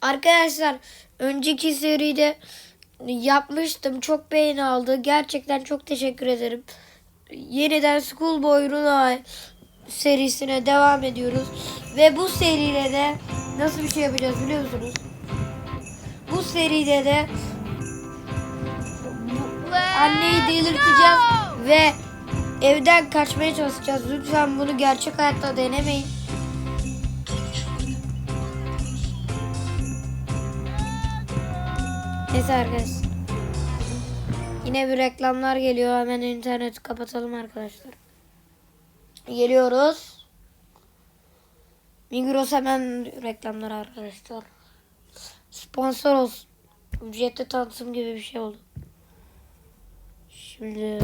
Arkadaşlar önceki seride yapmıştım. Çok beğeni aldı. Gerçekten çok teşekkür ederim. Yeniden Schoolboy Runay serisine devam ediyoruz. Ve bu seride de nasıl bir şey yapacağız biliyor musunuz? Bu seride de anneyi delirteceğiz ve evden kaçmaya çalışacağız. Lütfen bunu gerçek hayatta denemeyin. Neyse arkadaşlar. Yine bir reklamlar geliyor. Hemen interneti kapatalım arkadaşlar. Geliyoruz. Migros hemen reklamlar arkadaşlar. Sponsor olsun. Ücretli tanıtım gibi bir şey oldu. Şimdi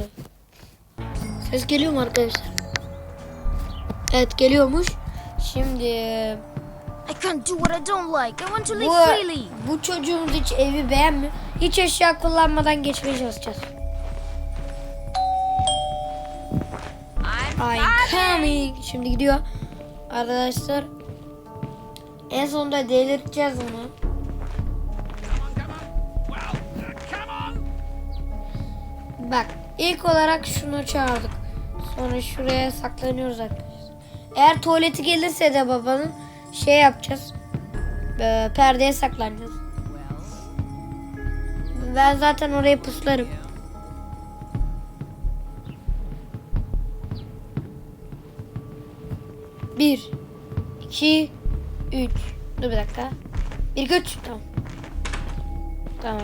ses geliyor mu arkadaşlar? Evet geliyormuş. Şimdi I can't do what I don't like. I want to live bu, freely. bu çocuğumuz hiç evi beğenmiyor. Hiç eşya kullanmadan geçmeye çalışacağız. I'm I'm coming. Şimdi gidiyor. Arkadaşlar. En sonunda delirteceğiz onu. Bak ilk olarak şunu çağırdık. Sonra şuraya saklanıyoruz arkadaşlar. Eğer tuvaleti gelirse de babanın şey yapacağız. Ee, perdeye saklanacağız. Ben zaten oraya puslarım. Bir, iki, üç. Dur bir dakika. Bir, iki, üç. Tamam. Tamam.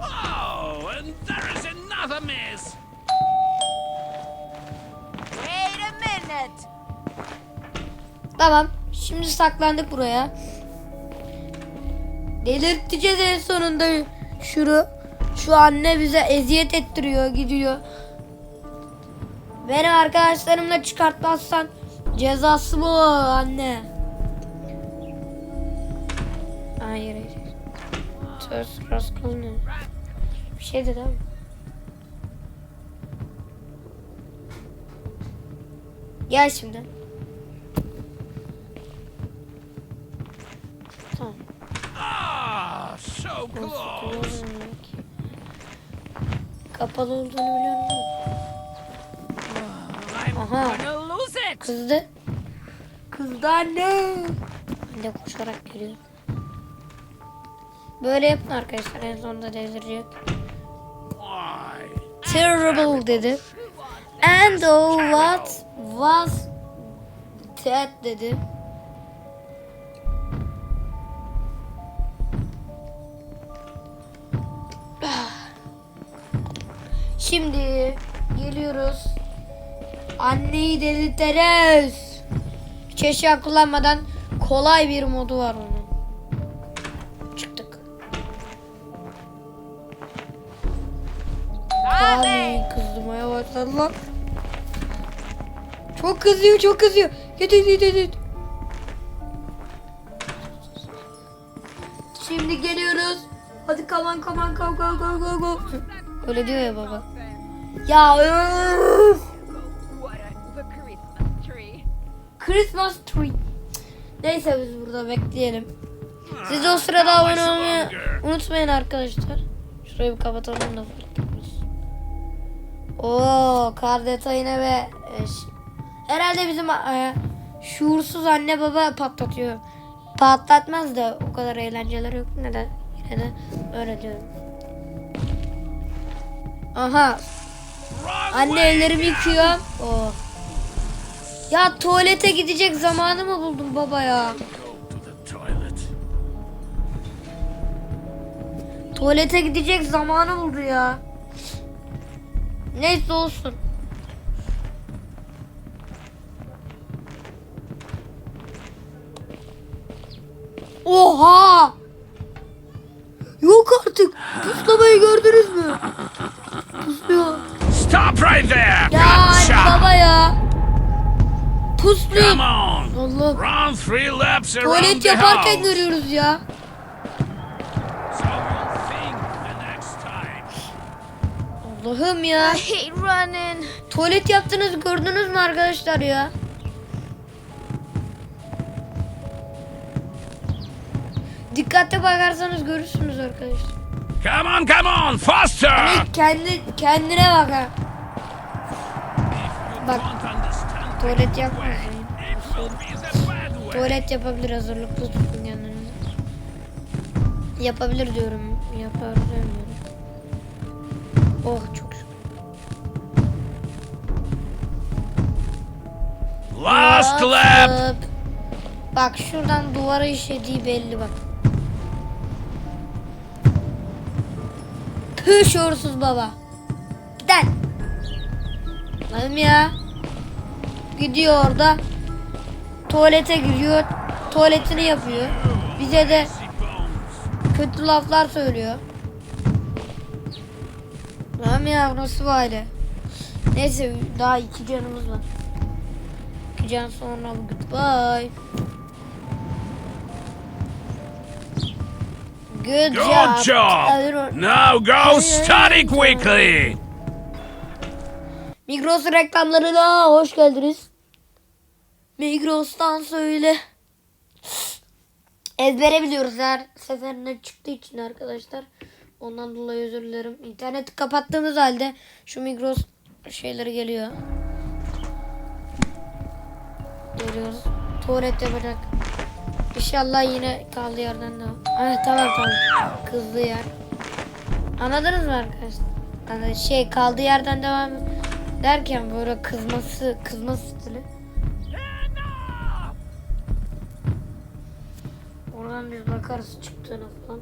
Oh, and there is another miss. Wait a minute. Tamam. Şimdi saklandık buraya. Delirteceğiz en sonunda şunu. Şu anne bize eziyet ettiriyor gidiyor. Beni arkadaşlarımla çıkartmazsan cezası bu anne. Hayır hayır. Söz Raskol'un Bir şey dedi abi. Gel şimdi. Kapalı olduğunu biliyorum. I'm Aha. Kızdı. Kızdı anne. Anne koşarak geliyor. Böyle yapın arkadaşlar en sonunda delirecek. Why? Terrible dedi. And oh what was that dedi. Şimdi geliyoruz. Anneyi delirteriz. Hiç eşya kullanmadan kolay bir modu var onun. Çıktık. Abi kızdırmaya başladı lan. Çok kızıyor çok kızıyor. Git git git git. Şimdi geliyoruz. Hadi kaman kaman kav kav kav kav kav. Öyle diyor ya baba. Ya öf. Christmas tree. Christmas tree. Neyse biz burada bekleyelim. Siz o sırada abone olmayı unutmayın arkadaşlar. Şurayı bir kapatalım da fark etmez. Oo, kar detayına ve herhalde bizim e, şuursuz anne baba patlatıyor. Patlatmaz da o kadar eğlenceler yok ne de yine de öyle diyorum. Aha Anne ellerimi yıkıyorum. Oh. Ya tuvalete gidecek zamanı mı buldum baba ya? Tuvalete gidecek zamanı buldu ya. Neyse olsun. Oha! Yok artık. Puslamayı gördünüz mü? Pusluyor. Stop right there. Ya Gotcha. baba ya. Pusluyor. Come on. Allah. Run three laps around Tuvalet the yaparken house. görüyoruz ya. So you'll think the next time. Allah'ım ya. I hate running. Tuvalet yaptınız gördünüz mü arkadaşlar ya? Dikkatli bakarsanız görürsünüz arkadaşlar. Come on, come on, faster! Hani kendi kendine bak ha. Bak tuvalet way. Tuvalet yapabilir hazırlıklı tutun kendinizi. Yapabilir diyorum. Yapar demiyorum. Oh çok. Last lap! Bak şuradan duvara işediği belli bak. Tüh şuursuz baba. Giden. Lan ya. Gidiyor orada. Tuvalete giriyor. Tuvaletini yapıyor. Bize de kötü laflar söylüyor. Lan ya bu nasıl aile? Neyse daha iki canımız var. İki can sonra goodbye. Good, Good job! Alır- Now go study quickly! Migros reklamlarına hoş geldiniz. Migros'tan söyle. Ezbere biliyoruz her seferinde çıktığı için arkadaşlar. Ondan dolayı özür dilerim. İnterneti kapattığımız halde şu Migros şeyleri geliyor. Görüyoruz. Tuvalet yapacak. İnşallah yine kaldığı yerden devam. Ah tamam tamam. Kızdığı yer. Anladınız mı arkadaşlar? Hani şey kaldığı yerden devam derken böyle kızması kızma stili. Oradan biz bakarız çıktığına falan.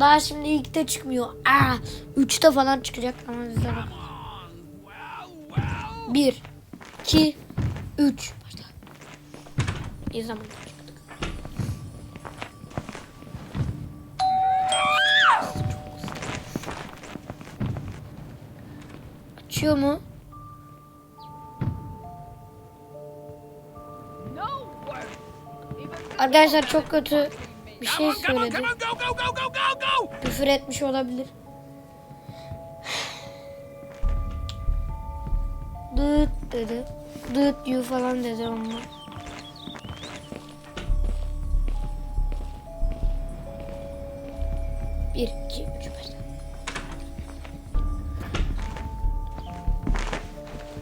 Daha şimdi ilkte çıkmıyor. Aa, üçte falan çıkacak ama bize bak. Bir, iki, üç. Başla. İyi zaman Açıyor mu? Arkadaşlar çok kötü bir şey söyledi. Küfür etmiş olabilir. Dıt dedi. Dıt yu falan dedi onunla. Bir, iki,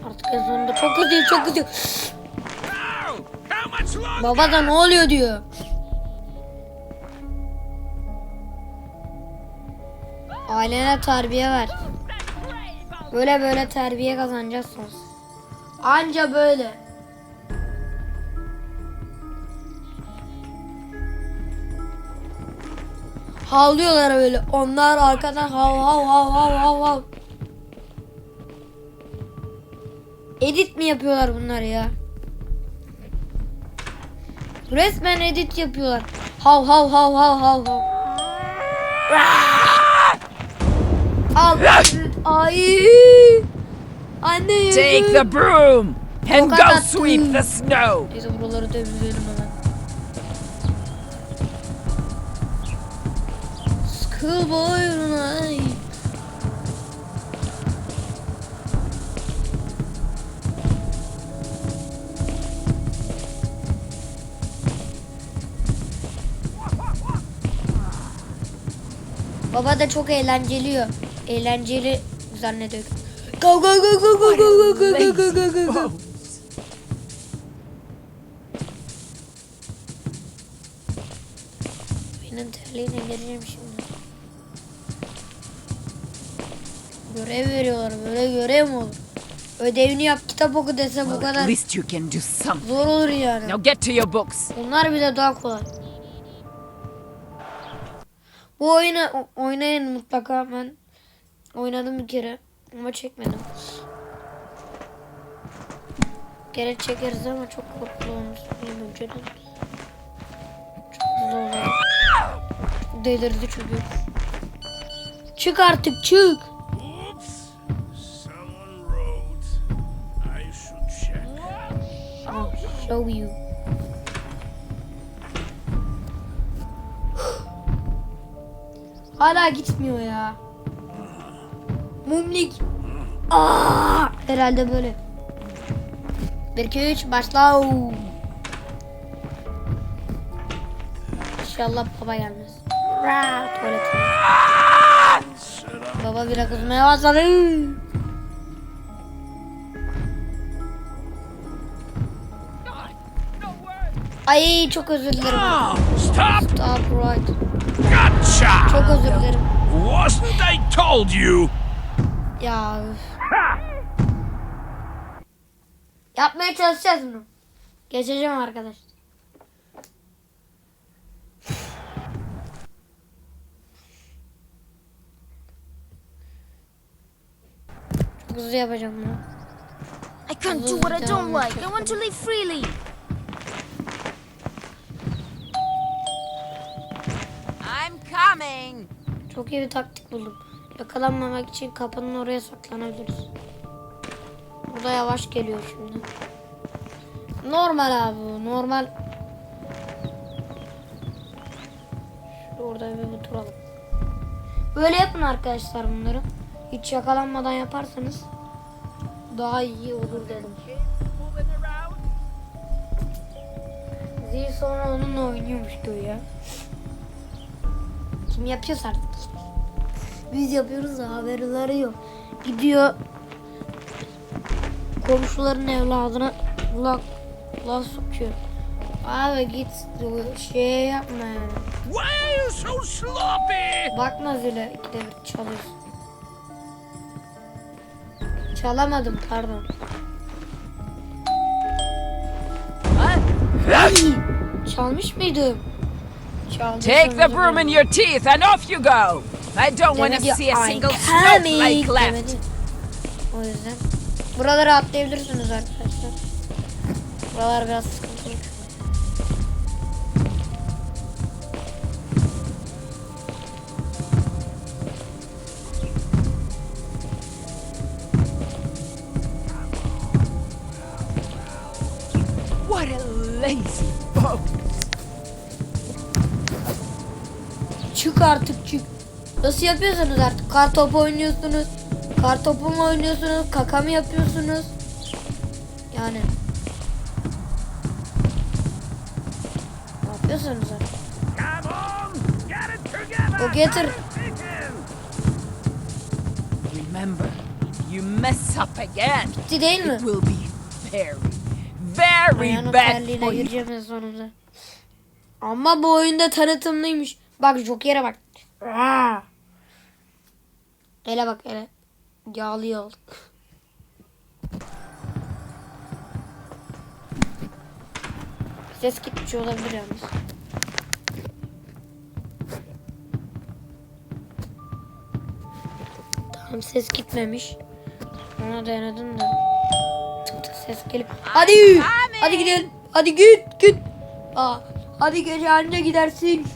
Artık en sonunda çok kızıyor, çok longer? Baba da ne oluyor diyor. Ailene terbiye ver. Böyle böyle terbiye kazanacaksınız. Anca böyle. Havlıyorlar böyle. Onlar arkadan hav hav hav hav hav hav. Edit mi yapıyorlar bunlar ya? Resmen edit yapıyorlar. Hav hav hav hav hav hav. Al. Ay. Anne. Take the broom and go sweep the snow. Neyse buraları temizleyelim hemen. Schoolboy night. Baba da çok eğlenceliyor. Eğlenceli zannediyor. Go go go go go go go go go go go go go. Benim terliğine gireceğim şimdi. Görev veriyorlar. Böyle görev mi olur? Ödevini yap, kitap oku dese bu kadar zor olur yani. Now get to your books. Bunlar bile daha kolay. Bu oyunu oynayın mutlaka ben oynadım bir kere ama çekmedim. Kere çekeriz ama çok korkulu olmuş. Benim önceden. Çok zor. Delirdi çünkü. Çık artık çık. I'll show you. Hala gitmiyor ya. Mumlik. Aa, herhalde böyle. 1 2 3 başla. İnşallah baba gelmez. Ra, tuvalete. Baba biraz kızmaya başladı. Ay çok özür dilerim. Stop! Stop right. Gotcha! Çok özür dilerim. Wasn't I told you? Ya. Yapmaya çalışacağız bunu. Geçeceğim arkadaşlar. Çok hızlı yapacağım bunu. I can't do what I don't like. I want to live freely. Çok iyi bir taktik buldum. Yakalanmamak için kapının oraya saklanabiliriz. Burada yavaş geliyor şimdi. Normal abi. Normal. Şurada bir, duralım. Böyle yapın arkadaşlar bunları. Hiç yakalanmadan yaparsanız daha iyi olur dedim. Zil sonra onunla oynuyormuş ya. Kim yapıyorsa artık. Biz yapıyoruz da haberleri yok. Gidiyor komşuların evladına lak laf sokuyor. Abi git şey yapma yani. Why are you so sloppy? Bakma zile ikide bir çalıyorsun. Çalamadım pardon. Çalmış mıydım? Çaldım Take the broom in your teeth and off you go. I don't want to see a "I'm single coming" snowflake left. O yüzden. Buraları atlayabilirsiniz arkadaşlar. Buralar biraz sıkıntılı. What a lazy boat. Çık artık çık. Nasıl yapıyorsunuz artık? Kar topu oynuyorsunuz. Kar topu mu oynuyorsunuz? Kaka mı yapıyorsunuz? Yani. Ne yapıyorsunuz artık? O getir. Remember, you mess up again, Bitti değil mi? it will be very, very bad for you. gireceğim en sonunda. Ama bu oyunda tanıtımlıymış. Bak Joker'e bak. Aa. Ele bak ele. Yağlı yol. Ses gitmiş olabilir yalnız. Tamam ses gitmemiş. Ona denedim de. Ses gelip. Hadi. Hadi gidelim. Hadi git git. Aa, hadi gece haline gidersin.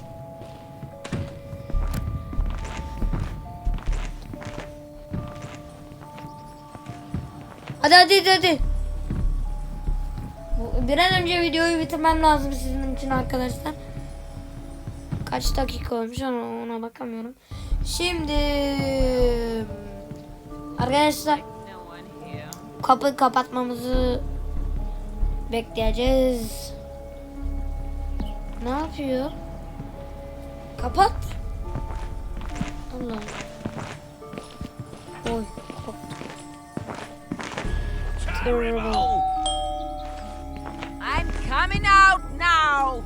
Hadi hadi hadi, Bir an önce videoyu bitirmem lazım sizin için arkadaşlar. Kaç dakika olmuş ona, ona bakamıyorum. Şimdi arkadaşlar kapı kapatmamızı bekleyeceğiz. Ne yapıyor? Kapat. Allah. Oy. Terrible. I'm coming out now.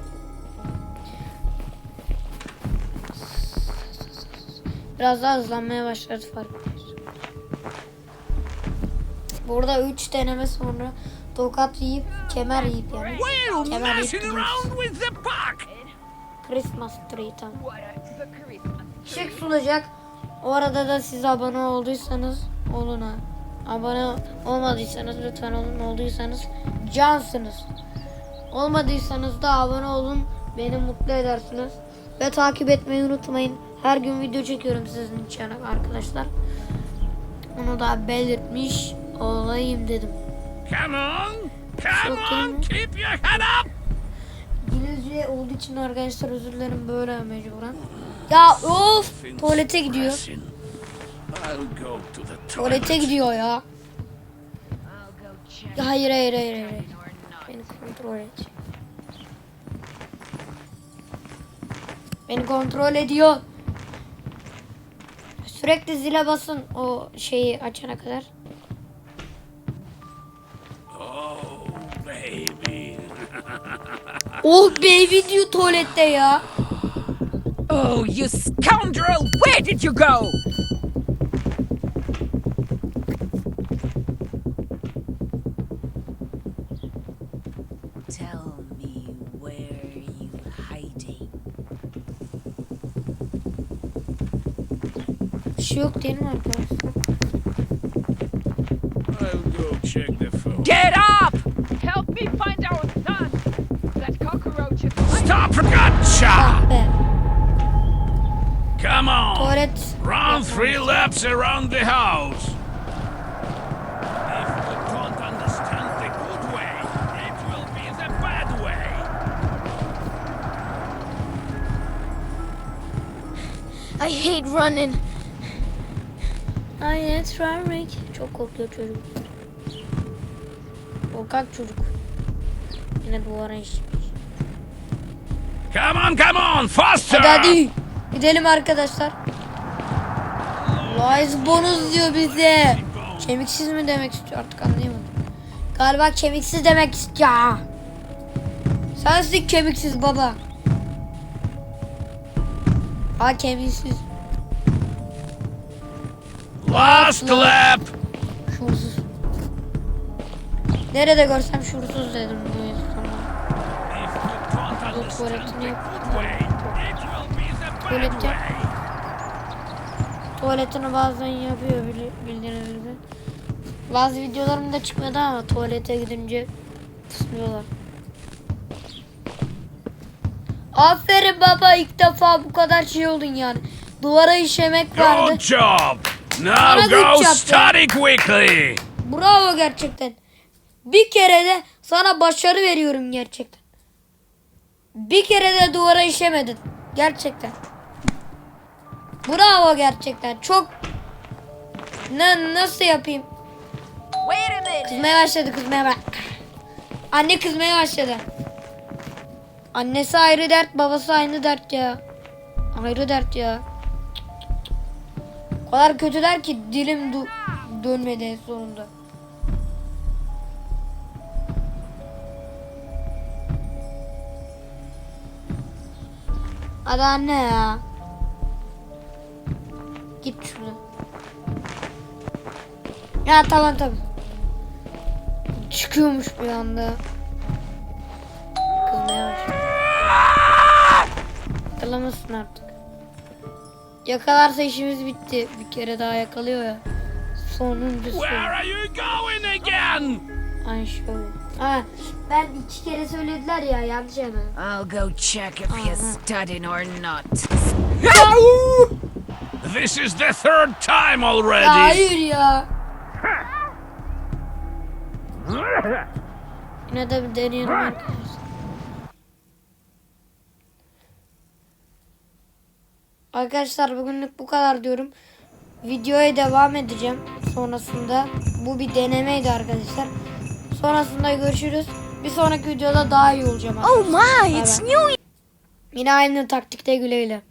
Biraz daha hızlanmaya başladı farkındayız. Burada 3 deneme sonra tokat yiyip kemer yiyip yani. Kemer yiyip gidiyoruz. Christmas tree tam. Işık sunacak. O arada da siz abone olduysanız olun ha. Abone olmadıysanız lütfen olun. Olduysanız cansınız. Olmadıysanız da abone olun. Beni mutlu edersiniz. Ve takip etmeyi unutmayın. Her gün video çekiyorum sizin için arkadaşlar. Onu da belirtmiş olayım dedim. Come on, come on, keep your head up. İngilizce olduğu için arkadaşlar özür dilerim böyle mecburen. Ya of tuvalete gidiyor. Tuvalete toilet. gidiyor ya. Ya Hayır hayır hayır hayır. Beni kontrol et. Beni kontrol ediyor. Sürekli zile basın o şeyi açana kadar. Oh, baby. Oh baby diyor tuvalette ya. Oh, you scoundrel! Where did you go? Şey yok değil mi arkadaşlar? I'll go check the phone. Get up! Help me find our son! That cockroach is Stop for gotcha! Ah. Come on! Tuvalet. Run three laps around the house. If you don't Ay evet Rick. Çok korkuyor çocuk. Korkak çocuk. Yine duvara işmiş. Come on, come on, faster! Hadi hadi. Gidelim arkadaşlar. Lies bonus diyor bize. Kemiksiz mi demek istiyor artık anlayamadım. Galiba kemiksiz demek istiyor. Sensin kemiksiz baba. Aa kemiksiz. Last lap! Şuursuz. Nerede görsem şuursuz dedim bu insana. Bu tuvaletini the yap. good way, it will be the bad Tuvalette. way. Tuvaletini bazen yapıyor bildiğiniz gibi. Bazı videolarımda çıkmadı ama tuvalete gidince fısmıyorlar. Aferin baba ilk defa bu kadar şey oldun yani. Duvara işemek vardı. Good job! Now go study quickly! Bravo gerçekten. Bir kere de sana başarı veriyorum gerçekten. Bir kere de duvara işemedin. Gerçekten. Bravo gerçekten. Çok ne nasıl yapayım? Wait a minute. Kızmaya başladı kızmaya bak. Anne kızmaya başladı. Annesi ayrı dert, babası aynı dert ya. Ayrı dert ya. Kadar kötüler ki dilim dönmedi en sonunda. Hadi anne ya. Git şuradan. Ya tamam tamam. Çıkıyormuş bir anda. Kızmaya başladı. Yakalamasın artık. Yakalarsa işimiz bitti. Bir kere daha yakalıyor ya. Sonuncusu. Where are you going again? Ay şöyle. Ha, ben iki kere söylediler ya yanlış hemen. I'll go check if you're studying or not. This is the third time Ya already. hayır ya. Yine de bir deneyelim arkadaşlar. Arkadaşlar bugünlük bu kadar diyorum. Videoya devam edeceğim sonrasında. Bu bir denemeydi arkadaşlar. Sonrasında görüşürüz. Bir sonraki videoda daha iyi olacağım. Oh arkadaşlar. my, Bay it's. New Yine aynı taktikte güle güle.